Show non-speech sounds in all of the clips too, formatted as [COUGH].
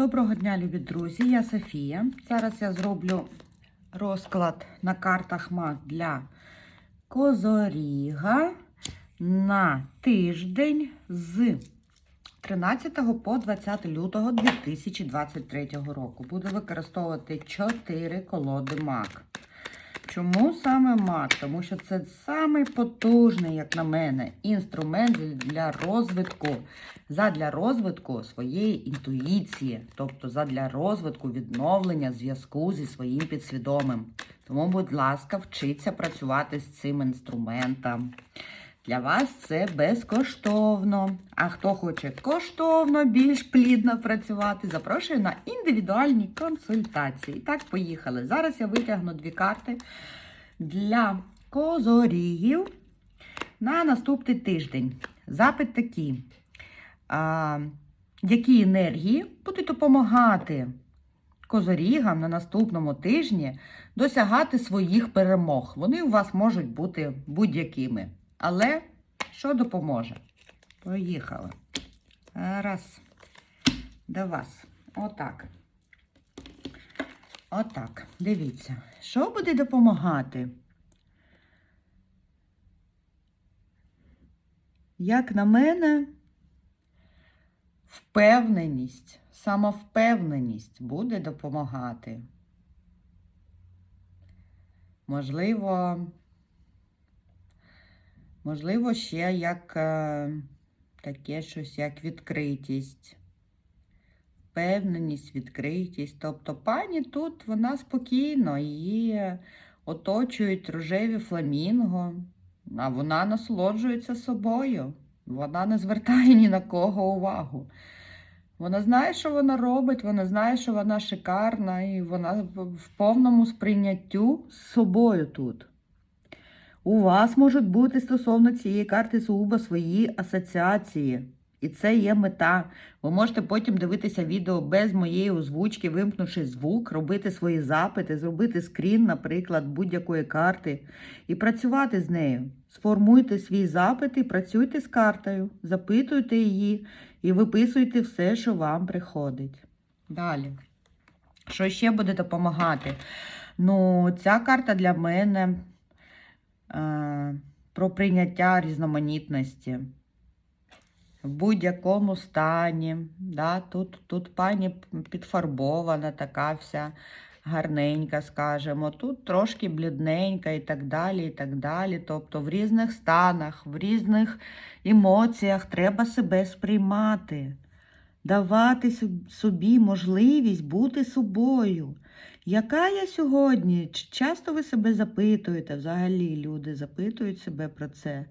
Доброго дня, любі друзі! Я Софія. Зараз я зроблю розклад на картах МАК для Козоріга на тиждень з 13 по 20 лютого 2023 року. Буду використовувати 4 колоди МАК. Чому саме МАК? Тому що це самий потужний, як на мене, інструмент для розвитку, задля розвитку своєї інтуїції, тобто задля розвитку відновлення зв'язку зі своїм підсвідомим. Тому, будь ласка, вчіться працювати з цим інструментом. Для вас це безкоштовно. А хто хоче коштовно, більш плідно працювати, запрошую на індивідуальні консультації. І так, поїхали. Зараз я витягну дві карти для козорігів на наступний тиждень. Запит такий. А, які енергії будуть допомагати козорігам на наступному тижні досягати своїх перемог? Вони у вас можуть бути будь-якими. Але що допоможе? Поїхали. Раз. До вас. Отак. Отак. Дивіться. Що буде допомагати? Як на мене, впевненість, самовпевненість буде допомагати. Можливо, Можливо, ще як е, таке щось, як відкритість, впевненість, відкритість. Тобто пані тут вона спокійно, її оточують рожеві фламінго, а вона насолоджується собою. Вона не звертає ні на кого увагу. Вона знає, що вона робить, вона знає, що вона шикарна, і вона в повному сприйняттю з собою тут. У вас можуть бути стосовно цієї карти сугубо свої асоціації. І це є мета. Ви можете потім дивитися відео без моєї озвучки, вимкнувши звук, робити свої запити, зробити скрін, наприклад, будь-якої карти, і працювати з нею. Сформуйте свій запит і працюйте з картою, запитуйте її і виписуйте все, що вам приходить. Далі. Що ще буде допомагати? Ну, ця карта для мене про прийняття різноманітності в будь-якому стані. Да? Тут, тут пані підфарбована, така вся гарненька, скажімо. Тут трошки блідненька і так далі. і так далі. Тобто в різних станах, в різних емоціях треба себе сприймати, давати собі можливість бути собою. Яка я сьогодні? Чи часто ви себе запитуєте? Взагалі люди запитують себе про це?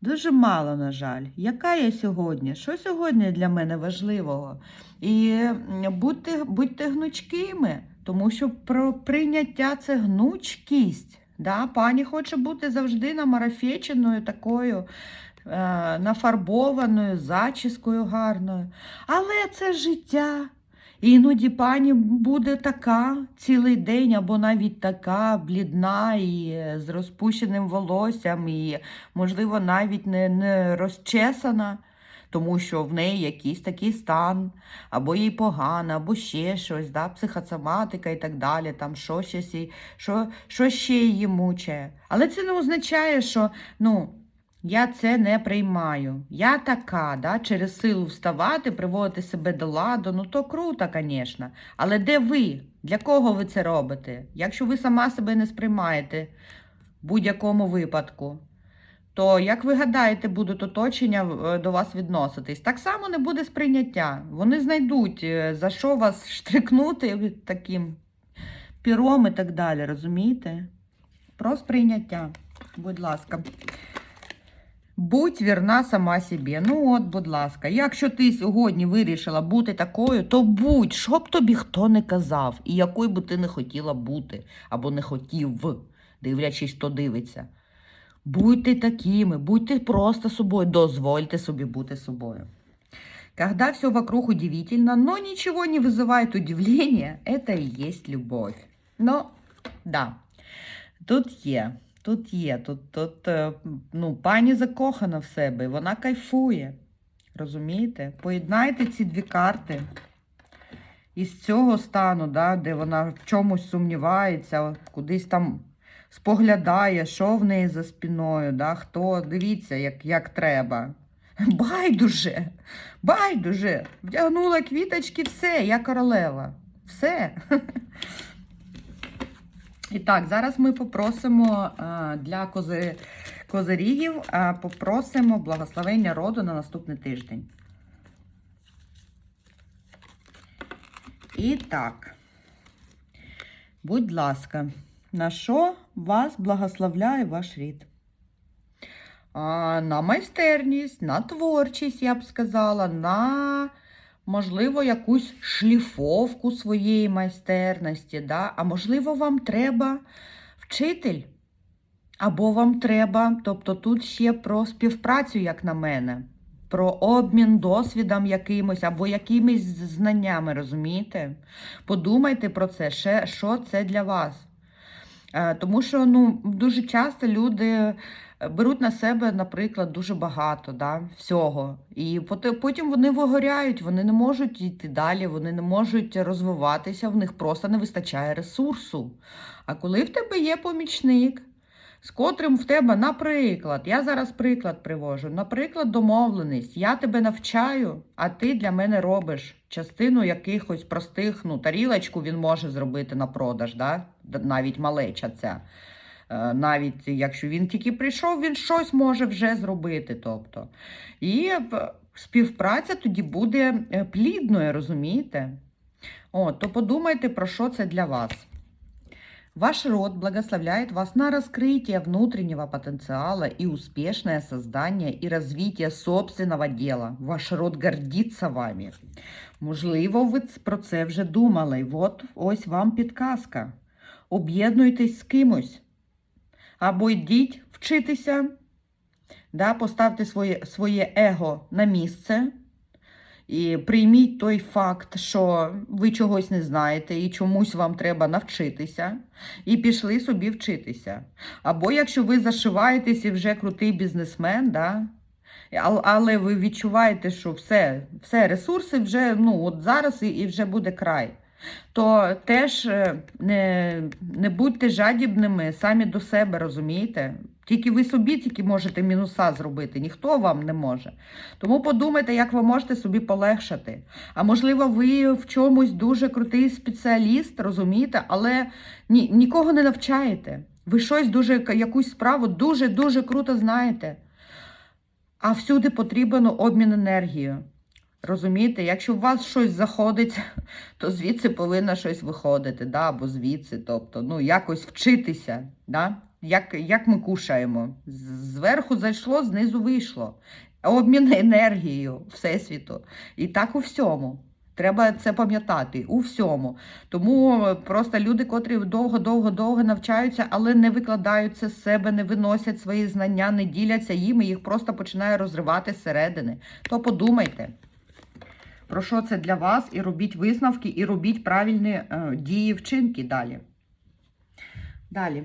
Дуже мало, на жаль. Яка я сьогодні? Що сьогодні для мене важливого? І будьте, будьте гнучкими, тому що про прийняття це гнучкість. Да? Пані хоче бути завжди намарафеченою такою, е, нафарбованою, зачіскою гарною. Але це життя. Іноді пані буде така цілий день, або навіть така блідна і е, з розпущеним волоссям, і, можливо, навіть не, не розчесана, тому що в неї якийсь такий стан, або їй погано, або ще щось, да, психосоматика і так далі, там що, щось, що, що ще її мучає. Але це не означає, що ну, я це не приймаю. Я така, да, через силу вставати, приводити себе до ладу, ну то круто, звісно. Але де ви? Для кого ви це робите? Якщо ви сама себе не сприймаєте в будь-якому випадку, то як ви гадаєте, будуть оточення е, до вас відноситись? Так само не буде сприйняття. Вони знайдуть, е, за що вас штрикнути таким піром і так далі, розумієте? Про сприйняття, будь ласка. Будь вірна сама собі. Ну от, будь ласка, якщо ти сьогодні вирішила бути такою, то будь, що б тобі хто не казав, і якою би ти не хотіла бути, або не хотів, дивлячись, хто дивиться. Будьте такими, будьте просто собою, дозвольте собі бути собою. Когда все вокруг удивительно, но ничего не вызывает удивления, это и есть любовь. Но, да, тут є, тут є, тут, тут е, ну, пані закохана в себе, вона кайфує. Розумієте? Поєднайте ці дві карти. із цього стану, да, де вона в чомусь сумнівається, кудись там споглядає, що в неї за спиною, да, хто дивіться, як, як треба. [LAUGHS] Байдуже, байдуже. Вдягнула квіточки, все, я королева. Все. [LAUGHS] І так, зараз ми попросимо для кози, козирігів, попросимо благословення роду на наступний тиждень. І так, будь ласка, на що вас благословляє ваш рід? А, на майстерність, на творчість, я б сказала, на, можливо, якусь шліфовку своєї майстерності, да? а можливо, вам треба вчитель. Або вам треба, тобто тут ще про співпрацю, як на мене, про обмін досвідом якимось або якимись знаннями, розумієте? Подумайте про це, що це для вас. Е, Тому що ну, дуже часто люди беруть на себе, наприклад, дуже багато да, всього. І потім вони вигоряють, вони не можуть йти далі, вони не можуть розвиватися, в них просто не вистачає ресурсу. А коли в тебе є помічник, з котрим в тебе, наприклад, я зараз приклад привожу, наприклад, домовленість, я тебе навчаю, а ти для мене робиш частину якихось простих, ну, тарілочку він може зробити на продаж, да? Навіть малеча ця. Е, Навіть якщо він тільки прийшов, він щось може вже зробити. Тобто. І співпраця тоді буде е, плідною, розумієте? О, то подумайте, про що це для вас. Ваш род благословляет вас на раскрытие внутреннего потенциала и успешное создание и развитие собственного дела. Ваш род гордиться вами. Можливо, ви про це вже думали. От ось вам підказка. Об'єднуйтесь з кимось. Або йдіть вчитися, да, поставте своє, своє его на місце. І прийміть той факт, що ви чогось не знаєте і чомусь вам треба навчитися, і пішли собі вчитися. Або якщо ви зашиваєтесь і вже крутий бізнесмен, да? але ви відчуваєте, що все, все ресурси вже ну, от зараз і, вже буде край. То теж е, не, не будьте жадібними самі до себе, розумієте? Тільки ви собі тільки можете мінуса зробити, ніхто вам не може. Тому подумайте, як ви можете собі полегшати. А можливо, ви в чомусь дуже крутий спеціаліст, розумієте, але ні, нікого не навчаєте. Ви щось дуже, якусь справу дуже-дуже круто знаєте. А всюди потрібен обмін енергією. Розумієте, якщо у вас щось заходить, [LAUGHS] то звідси повинно щось виходити, да? або звідси, тобто, ну, якось вчитися. Да? Як, як ми кушаємо? Зверху зайшло, знизу вийшло. Обмін енергією Всесвіту. І так у всьому. Треба це пам'ятати у всьому. Тому е, просто люди, котрі довго-довго-довго навчаються, але не викладають це з себе, не виносять свої знання, не діляться їм, і їх просто починає розривати зсередини. То подумайте, про що це для вас, і робіть висновки, і робіть правильні е, дії, вчинки далі. Далі.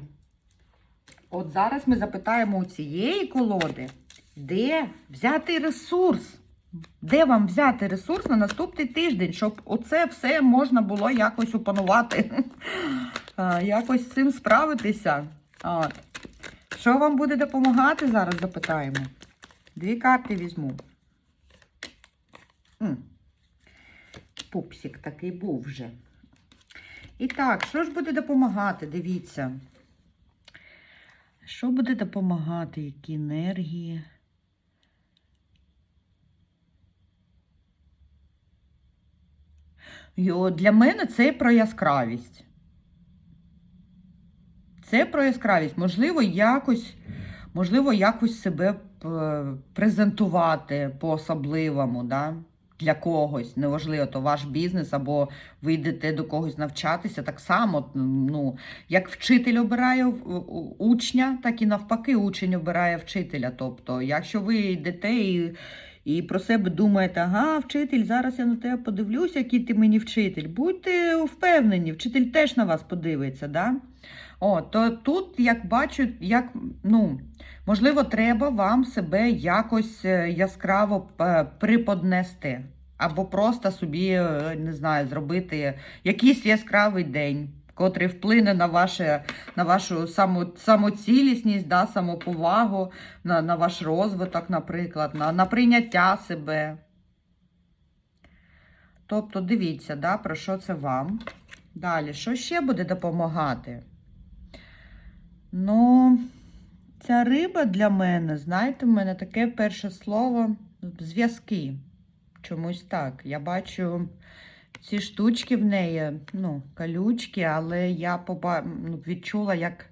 От зараз ми запитаємо у цієї колоди, де взяти ресурс. Де вам взяти ресурс на наступний тиждень, щоб оце все можна було якось опанувати, [LAUGHS] якось з цим справитися. От. Що вам буде допомагати, зараз запитаємо. Дві карти візьму. Пупсик такий був вже. І так, що ж буде допомагати? Дивіться. Що буде допомагати? Які енергії? Йо, для мене це про яскравість. Це про яскравість. Можливо, якось, можливо, якось себе презентувати по-особливому, да? Для когось. Неважливо, то ваш бізнес, або ви йдете до когось навчатися. Так само, ну, як вчитель обирає учня, так і навпаки, учень обирає вчителя. Тобто, якщо ви йдете і. І про себе думаєте, ага, вчитель, зараз я на тебе подивлюся, який ти мені вчитель. Будьте впевнені, вчитель теж на вас подивиться. Да? О, то тут, як бачу, як, ну, можливо, треба вам себе якось е, яскраво е, приподнести. Або просто собі, е, не знаю, зробити якийсь яскравий день, котрий вплине на, ваше, на вашу саму, самоцілісність, да, самоповагу, на, на ваш розвиток, наприклад, на, на прийняття себе. Тобто, дивіться, да, про що це вам. Далі, що ще буде допомагати? Ну, ця риба для мене, знаєте, в мене таке перше слово зв'язки. Чомусь так. Я бачу ці штучки в неї, ну, калючки, але я поба... ну, відчула як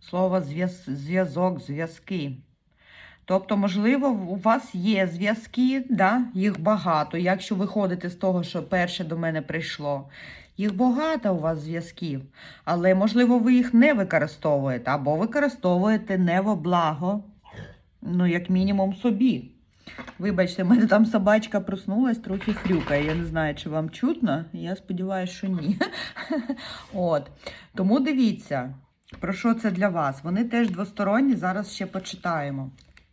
слово зв'яз- зв'язок, зв'язки. Тобто, можливо, у вас є зв'язки, да? їх багато. Якщо ви ходите з того, що перше до мене прийшло, їх багато у вас зв'язків, але можливо ви їх не використовуєте або використовуєте не во благо, ну, як мінімум, собі. Вибачте, в мене там собачка проснулась, трохи хрюкає. Я не знаю, чи вам чутно. Я сподіваюся, що ні. [LAUGHS] От. Тому дивіться, про що це для вас. Вони теж двосторонні, зараз ще почитаємо.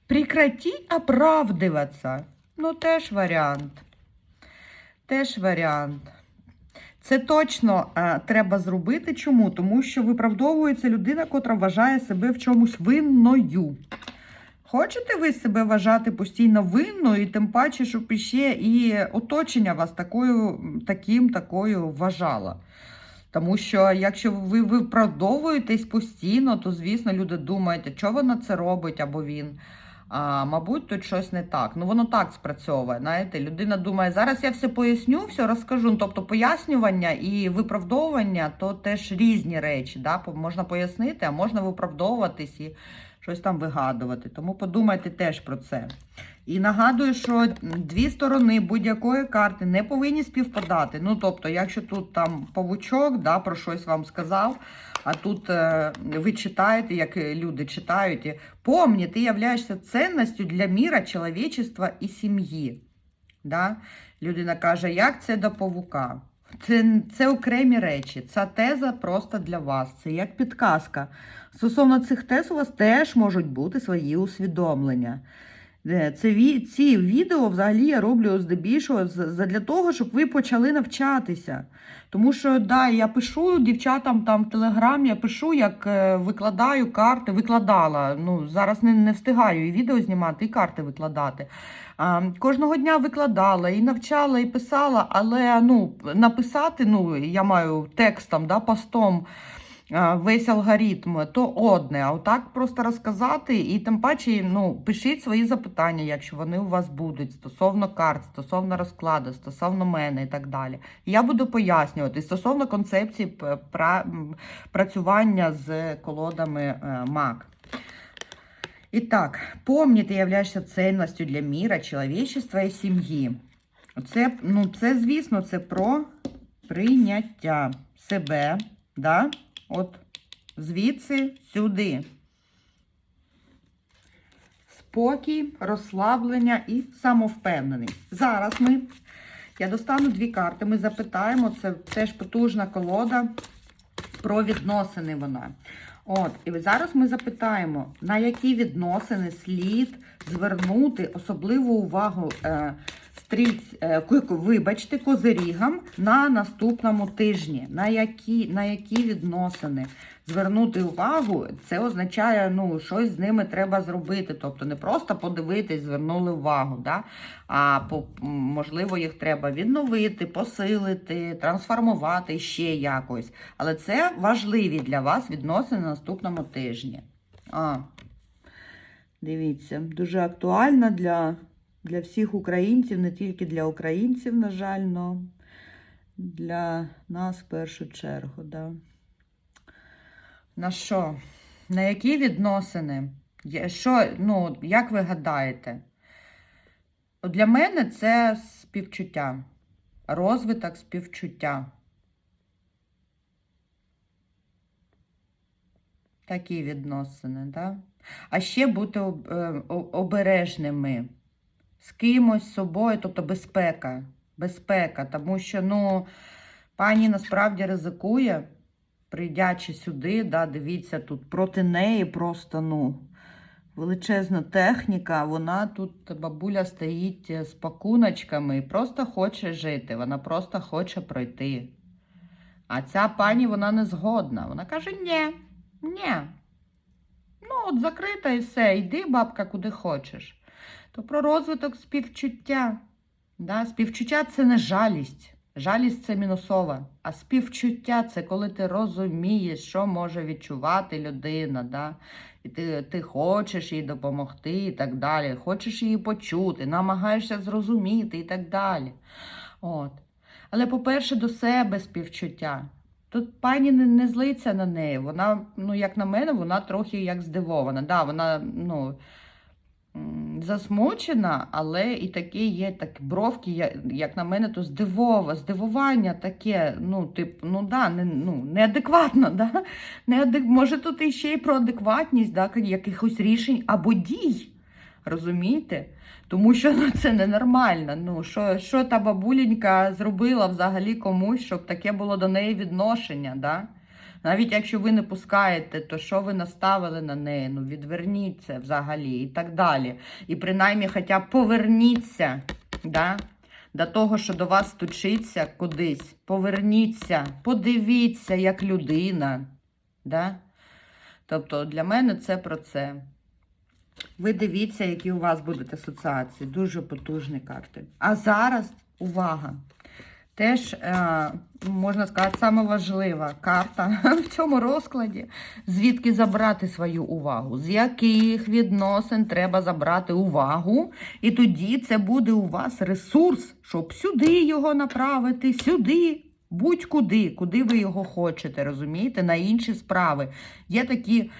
Прекрати оправдуватися. Ну, теж варіант. Теж варіант. Це точно е, треба зробити. Чому? Тому що виправдовується людина, котра вважає себе в чомусь винною. Хочете ви себе вважати постійно винною, і тим паче, щоб іще і оточення вас такою, таким такою вважало. Тому що якщо ви виправдовуєтесь постійно, то, звісно, люди думають, що вона це робить або він. А, мабуть, тут щось не так. Ну, воно так спрацьовує. Знаєте, людина думає, зараз я все поясню, все розкажу. Ну, Тобто пояснювання і виправдовування то теж різні речі. Да? Можна пояснити, а можна виправдовуватись і щось там вигадувати. Тому подумайте теж про це. І нагадую, що дві сторони будь-якої карти не повинні співпадати. Ну, тобто, якщо тут там павучок, да, про щось вам сказав, а тут е, ви читаєте, як люди читають, і помні, ти являєшся цінністю для міра, чоловічества і сім'ї. Да? Людина каже, як це до павука? Це, це окремі речі. Ця теза просто для вас. Це як підказка. Стосовно цих тез у вас теж можуть бути свої усвідомлення. Е, Це ці відео взагалі я роблю здебільшого для того, щоб ви почали навчатися. Тому що да, я пишу дівчатам там в Телеграм, я пишу, як е, викладаю карти, викладала. Ну, зараз не, не встигаю і відео знімати, і карти викладати. А, кожного дня викладала і навчала, і писала, але ну, написати, ну, я маю текстом, да, постом весь алгоритм, то одне. А отак просто розказати, і тим паче ну, пишіть свої запитання, якщо вони у вас будуть, стосовно карт, стосовно розкладу, стосовно мене і так далі. Я буду пояснювати стосовно концепції пра- працювання з колодами е, МАК. Итак, помни, ти являєшся цінністю для міра, чоловічества і сім'ї. Це, ну, це, звісно, це про прийняття себе, да? От звідси сюди. Спокій, розслаблення і самовпевненість. Зараз ми, я достану дві карти, ми запитаємо, це теж потужна колода про відносини вона. От, і зараз ми запитаємо, на які відносини слід звернути особливу увагу е, стрільць, е, вибачте, козирігам на наступному тижні. На які, на які відносини звернути увагу, це означає, ну, щось з ними треба зробити. Тобто не просто подивитись, звернули увагу, да? а можливо, їх треба відновити, посилити, трансформувати ще якось. Але це важливі для вас відносини на наступному тижні. А, дивіться, дуже актуальна для, для всіх українців, не тільки для українців, на жаль, но для нас в першу чергу. Да. На що? На які відносини? Що, ну, як ви гадаєте? Для мене це співчуття, розвиток співчуття. Такі відносини, да? А ще бути е, обережними з кимось, з собою, тобто безпека. Безпека, тому що ну, пані насправді ризикує, прийдячи сюди, да, дивіться, тут проти неї просто, ну, величезна техніка. Вона тут бабуля стоїть з пакуночками і просто хоче жити. Вона просто хоче пройти. А ця пані вона не згодна. Вона каже: ні, ні. Ну, от закрита і все, йди, бабка, куди хочеш. То про розвиток співчуття. Да? Співчуття це не жалість. Жалість це мінусова. А співчуття це коли ти розумієш, що може відчувати людина. Да? І ти, ти хочеш їй допомогти і так далі. Хочеш її почути, намагаєшся зрозуміти і так далі. От. Але, по-перше, до себе співчуття. Тут пані не, не злиться на неї. Вона, ну, як на мене, вона трохи як здивована. Да, вона, ну, засмучена, але і такі є так, бровки, як на мене, то здивова, здивування таке, ну, тип, ну да, не, ну, неадекватно, да? Неадек... Може тут іще й про адекватність да, якихось рішень або дій. Розумієте? Тому що ну, це ненормально. Ну, що, що та бабуленька зробила взагалі комусь, щоб таке було до неї відношення, да? Навіть якщо ви не пускаєте, то що ви наставили на неї? Ну, відверніться взагалі і так далі. І принаймні хоча поверніться да? до того, що до вас стучиться кудись. Поверніться, подивіться, як людина. Да? Тобто для мене це про це. Ви дивіться, які у вас будуть асоціації. Дуже потужні карти. А зараз увага! Теж, е, можна сказати, саме карта [LAUGHS] в цьому розкладі. Звідки забрати свою увагу? З яких відносин треба забрати увагу? І тоді це буде у вас ресурс, щоб сюди його направити, сюди, будь-куди, куди ви його хочете, розумієте, на інші справи. Є такі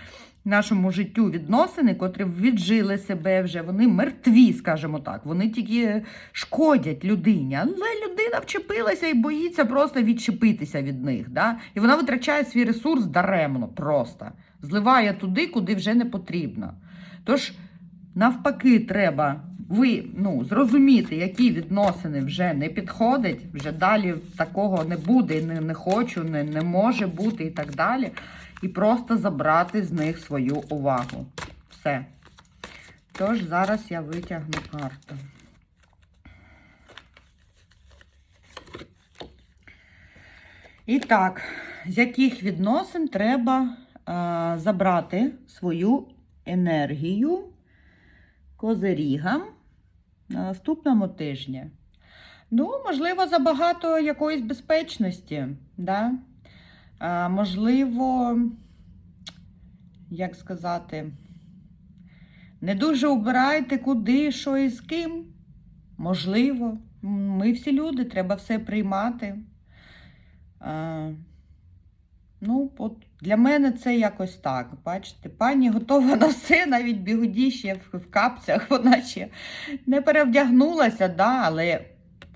нашому життю відносини, котрі віджили себе вже, вони мертві, скажімо так. Вони тільки шкодять людині. Але людина вчепилася і боїться просто відчепитися від них. Да? І вона витрачає свій ресурс даремно просто. Зливає туди, куди вже не потрібно. Тож, навпаки, треба ви ну, зрозуміти, які відносини вже не підходять, вже далі такого не буде, не, не хочу, не, не може бути і так далі і просто забрати з них свою увагу. Все. Тож, зараз я витягну карту. І так, з яких відносин треба е, забрати свою енергію козирігам на наступному тижні? Ну, можливо, забагато якоїсь безпечності, да? А, можливо, як сказати, не дуже обирайте куди, що і з ким. Можливо, ми всі люди, треба все приймати. А, ну, от для мене це якось так. Бачите, пані готова на все, навіть бігуді ще в, капцях, вона ще не перевдягнулася, да, але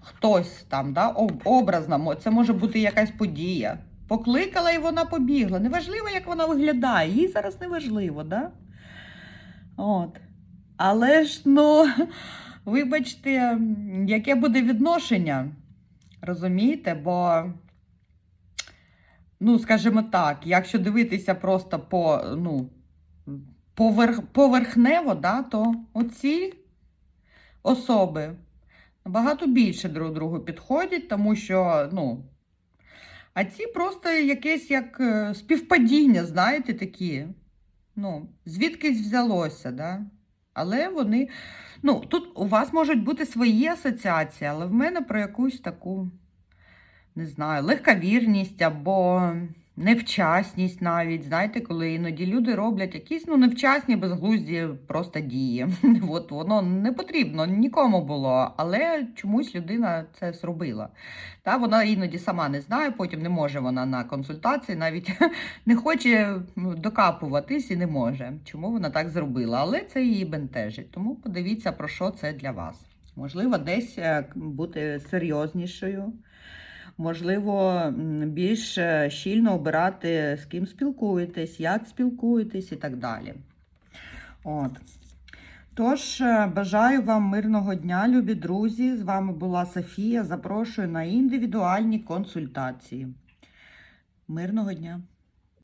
хтось там, да, об- образно, це може бути якась подія. Покликала і вона побігла. Неважливо, як вона виглядає, їй зараз не важливо, да? От. Але ж, ну, [LAUGHS] вибачте, яке буде відношення, розумієте? Бо, ну, скажімо так, якщо дивитися просто по, ну, поверх, поверхнево, да, то оці особи набагато більше друг другу підходять, тому що, ну, а ці просто якесь як е, співпадіння, знаєте, такі. Ну, звідкись взялося, да? Але вони. Ну, тут у вас можуть бути свої асоціації, але в мене про якусь таку, не знаю, легковірність або невчасність навіть. Знаєте, коли іноді люди роблять якісь ну, невчасні, безглузді просто дії. [LAUGHS] От воно не потрібно нікому було, але чомусь людина це зробила. Та вона іноді сама не знає, потім не може вона на консультації, навіть [LAUGHS] не хоче докапуватись і не може. Чому вона так зробила? Але це її бентежить. Тому подивіться, про що це для вас. Можливо, десь е, бути серйознішою. Можливо, більш е, щільно обирати, з ким спілкуєтесь, як спілкуєтесь і так далі. От. Тож, е, бажаю вам мирного дня, любі друзі. З вами була Софія. Запрошую на індивідуальні консультації. Мирного дня!